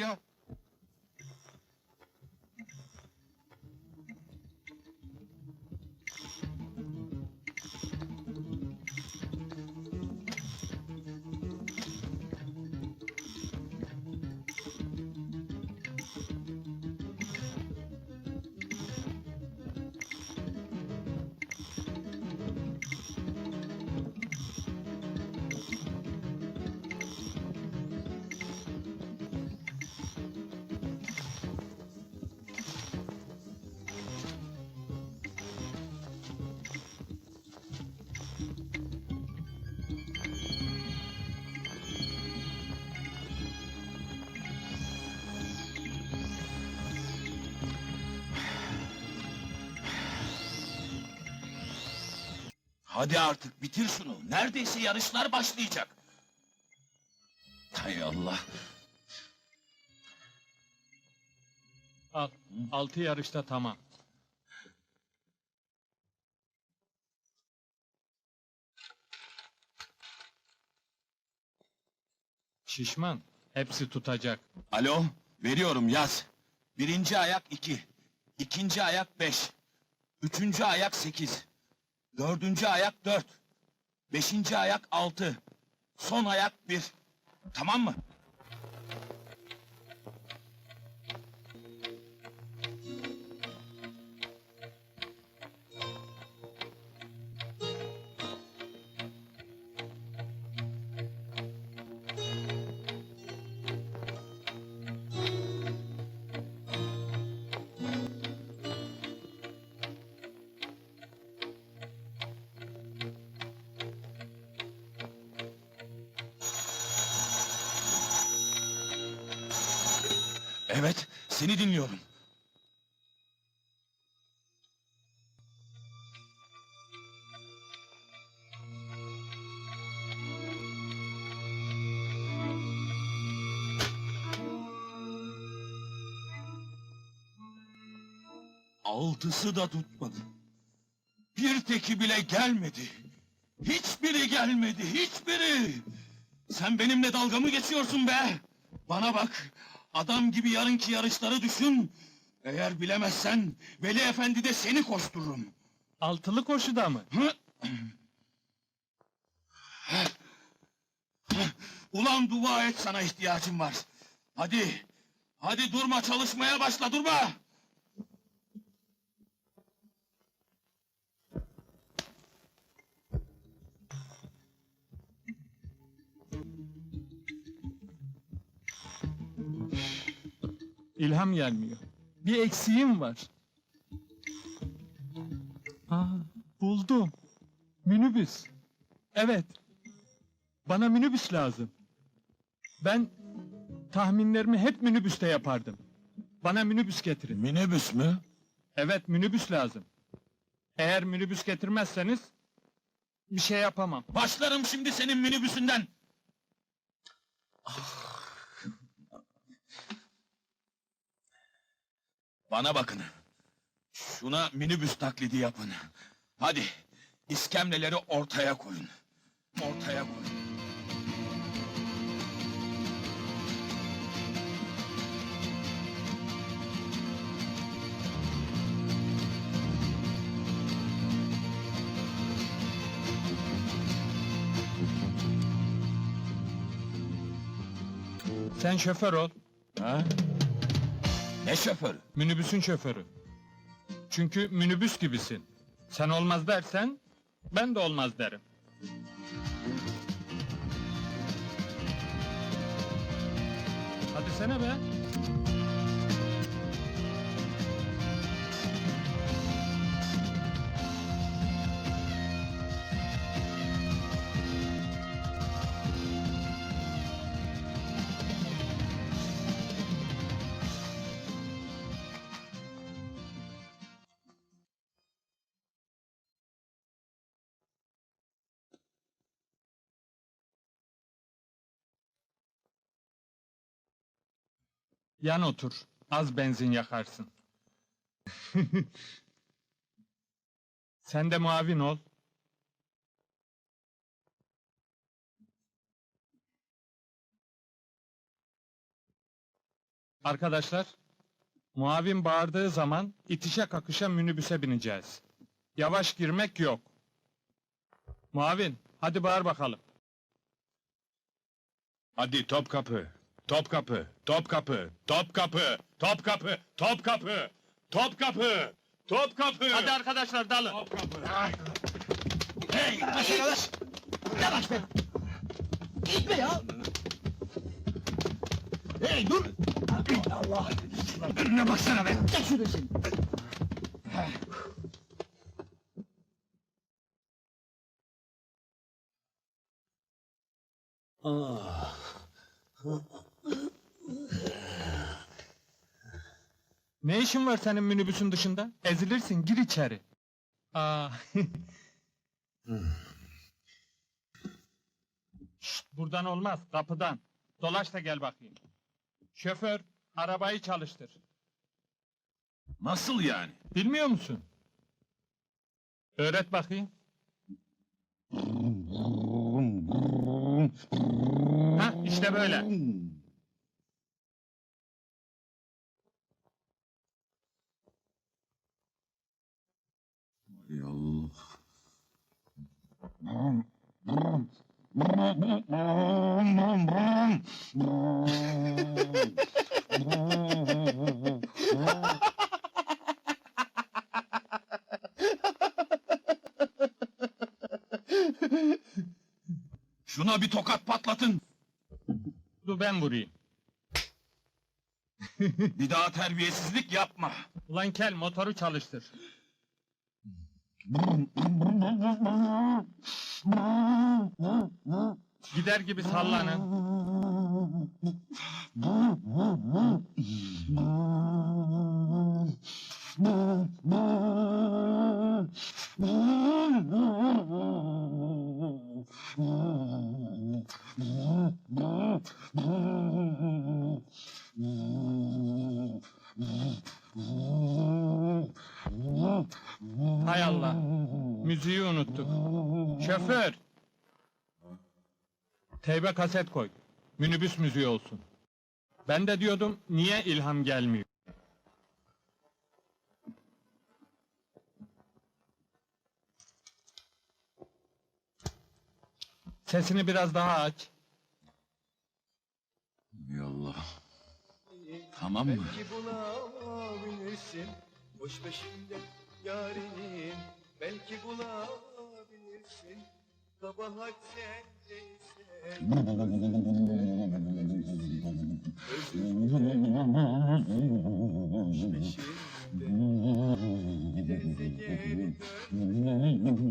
ya? Hadi artık bitir şunu. Neredeyse yarışlar başlayacak. Hay Allah. Al. Altı yarışta tamam. Şişman. Hepsi tutacak. Alo, veriyorum yaz. Birinci ayak iki. ikinci ayak beş. Üçüncü ayak sekiz. Dördüncü ayak dört. Beşinci ayak altı. Son ayak bir. Tamam mı? Evet, seni dinliyorum. Altısı da tutmadı. Bir teki bile gelmedi. Hiçbiri gelmedi, hiçbiri. Sen benimle dalga mı geçiyorsun be? Bana bak, adam gibi yarınki yarışları düşün. Eğer bilemezsen, Veli Efendi de seni koştururum. Altılı koşuda mı? Hı? Ulan dua et sana ihtiyacım var. Hadi, hadi durma çalışmaya başla durma. İlham gelmiyor. Bir eksiğim var. Aa, buldum. Minibüs. Evet. Bana minibüs lazım. Ben tahminlerimi hep minibüste yapardım. Bana minibüs getirin. Minibüs mü? Evet minibüs lazım. Eğer minibüs getirmezseniz bir şey yapamam. Başlarım şimdi senin minibüsünden. Bana bakın. Şuna minibüs taklidi yapın. Hadi, iskemleleri ortaya koyun. Ortaya koyun. Sen şoför ol. Ha? Ne şoförü? Minibüsün şoförü. Çünkü minibüs gibisin. Sen olmaz dersen ben de olmaz derim. Hadi sene be. Yan otur. Az benzin yakarsın. Sen de muavin ol. Arkadaşlar, muavin bağırdığı zaman itişe kakışa minibüse bineceğiz. Yavaş girmek yok. Muavin, hadi bağır bakalım. Hadi Topkapı, Topkapı, Topkapı, Topkapı, Topkapı, Topkapı, Topkapı, Topkapı. Hadi arkadaşlar dalın. Topkapı. Hey yavaş yavaş. Yavaş be. Gitme ya. Hey dur. Allah. Önüne baksana be. Geç şurada sen. Ne işin var senin minibüsün dışında? Ezilirsin, gir içeri. Aa. Şşt, buradan olmaz, kapıdan. Dolaş da gel bakayım. Şoför, arabayı çalıştır. Nasıl yani? Bilmiyor musun? Öğret bakayım. Ha, işte böyle. Şuna bir tokat patlatın. Dur ben vurayım. Bir daha terbiyesizlik yapma. Ulan kel motoru çalıştır. Gider gibi sallanın. Hay Allah. Müziği unuttuk. Şoför. Teybe kaset koy. Minibüs müziği olsun. Ben de diyordum niye ilham gelmiyor? Sesini biraz daha aç. Hay Allah. Tamam mı? Belki bulabilirsin Boş peşinde yarinin Belki bulabilirsin. Kabahat sendeyse Boş peşinde Giderse geri dön Boş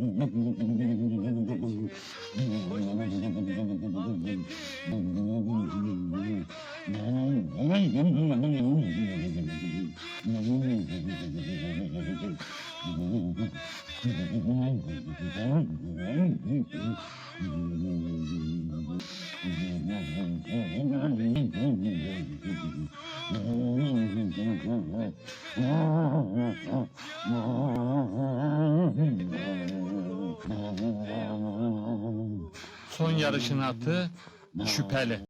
peşinde al getir Son yarışın atı şüpheli.